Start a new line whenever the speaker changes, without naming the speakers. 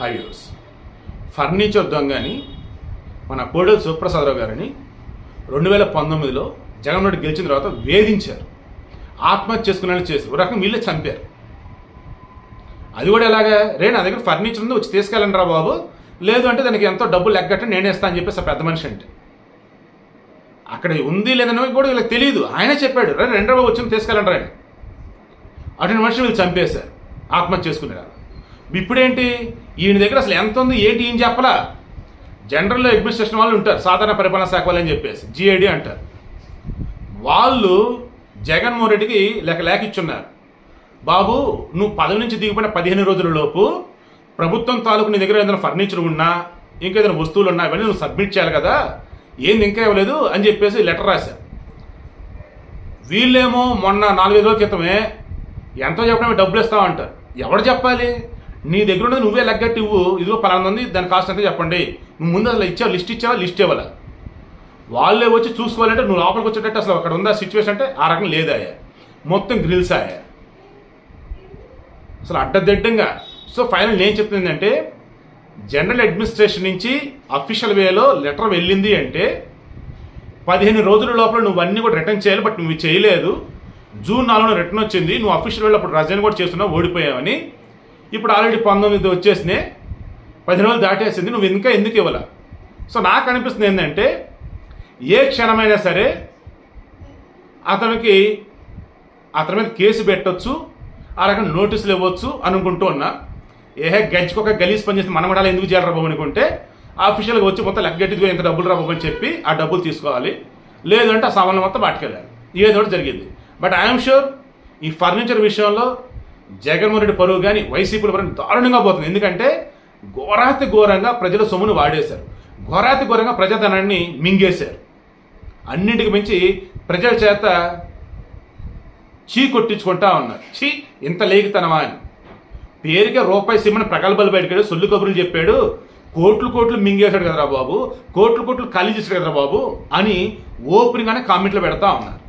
Highways. Furniture దొంగని మన కోడెల సుప్రసాదరావు గారిని రెండు వేల పంతొమ్మిదిలో జగన్ రెడ్డి గెలిచిన తర్వాత వేధించారు. ఆత్మహత్య చేసుకునేలా చేసి ఒక రకం వీళ్ళే చంపారు. అది కూడా ఎలాగా? రే నా దగ్గర ఫర్నిచర్ ఉంది వచ్చి తీసుకెళ్ళండి రా బాబు. లేదు అంటే దానికి ఎంతో డబ్బులు లెగ్గట్ట నేనేస్తా అని చెప్పేసి పెద్ద మనిషి అంటే. అక్కడ ఉంది లేదని కూడా వీళ్ళకి తెలియదు ఆయనే చెప్పాడు. రే రెండో బాబు వచ్చి తీసుకెళ్ళండి రా అటువంటి మనిషి వీళ్ళు చంపేశారు. ఆత్మహత్య చేసుకునేలా ఇప్పుడేంటి? ఈయన దగ్గర అసలు ఎంత ఉంది? ఏంటి ఏం చెప్పలా? జనరల్ అడ్మినిస్ట్రేషన్ వాళ్ళు ఉంటారు. సాధారణ పరిపాలనా శాఖ వాళ్ళు అని చెప్పేసి జిఐడి అంటారు. వాళ్ళు జగన్మోహన్ రెడ్డికి లేక లేఖ ఇచ్చున్నారు. బాబు నువ్వు పదవి నుంచి దిగిపోయిన పదిహేను రోజుల లోపు ప్రభుత్వం తాలూకు నీ దగ్గర ఏదైనా ఫర్నిచర్ ఉన్నా ఇంకా ఏదైనా వస్తువులు ఉన్నా ఇవన్నీ నువ్వు సబ్మిట్ చేయాలి కదా. ఏంది ఇంకా ఇవ్వలేదు అని చెప్పేసి లెటర్ రాశారు. వీళ్ళేమో మొన్న నాలుగైదు రోజుల క్రితమే ఎంతో చెప్పడమే డబ్బులు ఇస్తామంటారు ఎవడు చెప్పాలి? నీ దగ్గర ఉన్నది నువ్వే లెగ్గట్టి ఇవ్వు. ఇదిగో పలానా ఉంది దాని కాస్ట్ అంతా చెప్పండి. నువ్వు ముందు అసలు ఇచ్చావు లిస్ట్ ఇచ్చావా లిస్ట్ ఇవ్వాలా? వాళ్ళే వచ్చి చూసుకోవాలంటే నువ్వు లోపలికి వచ్చేటట్టు అసలు అక్కడ ఉందా సిచ్యువేషన్ అంటే ఆ రకం లేదాయా మొత్తం గ్రిల్స్ ఆయా. అసలు అడ్డదిడ్డంగా. సో ఫైనల్ నేను చెప్తుంది ఏంటంటే జనరల్ అడ్మినిస్ట్రేషన్ నుంచి అఫీషియల్ వేలో లెటర్ వెళ్ళింది అంటే పదిహేను రోజుల లోపల నువ్వు అన్నీ కూడా రిటర్న్ చేయాలి బట్ నువ్వు చేయలేదు. జూన్ నాలుగున రిటర్న్ వచ్చింది. నువ్వు అఫీషియల్ వేలో అప్పుడు రజన్ కూడా చేస్తున్నావు ఓడిపోయావని. ఇప్పుడు ఆల్రెడీ పంతొమ్మిది వచ్చేసినాయి. పది రోజులు దాటేసింది. నువ్వు ఇంకా ఎందుకు ఇవ్వాల? సో నాకు అనిపిస్తుంది ఏంటంటే ఏ క్షణమైనా సరే అతనికి అతని మీద కేసు పెట్టొచ్చు ఆ రకం నోటీసులు ఇవ్వచ్చు అనుకుంటూ ఉన్నా ఏహే గజ్కొక గలీజ్ పని చేసి మనం కూడా ఎందుకు చేయాలి బాబు అనుకుంటే ఆఫీషియల్గా వచ్చి మొత్తం లెగ్గట్టిదిగో ఎంత డబ్బులు రా అని చెప్పి ఆ డబ్బులు తీసుకోవాలి. లేదంటే ఆ సామాన్లు మొత్తం పట్టుకెళ్ళాలి ఏదో ఒకటి జరిగింది. బట్ ఐఎమ్ షూర్ ఈ ఫర్నిచర్ విషయంలో జగన్మోహన్ రెడ్డి పరువు కానీ వైసీపీల పరువు దారుణంగా పోతుంది. ఎందుకంటే ఘోరాతి ఘోరంగా ప్రజల సొమ్మును వాడేశారు. ఘోరాతి ఘోరంగా ప్రజాధనాన్ని మింగేశారు. అన్నింటికి మించి ప్రజల చేత చీ కొట్టించుకుంటా ఉన్నారు. చీ ఇంత లేఖితనమా అని. పేరుకే రూపాయి సిమ్మని ప్రగల్భాలు బయటకాడు సొల్లు కబుర్లు చెప్పాడు. కోట్లు కోట్లు మింగేశాడు కదరా బాబు. కోట్లు కోట్లు ఖాళీ చేశాడు కదరా బాబు అని ఓపెన్గానే కామెంట్లు పెడతా ఉన్నారు.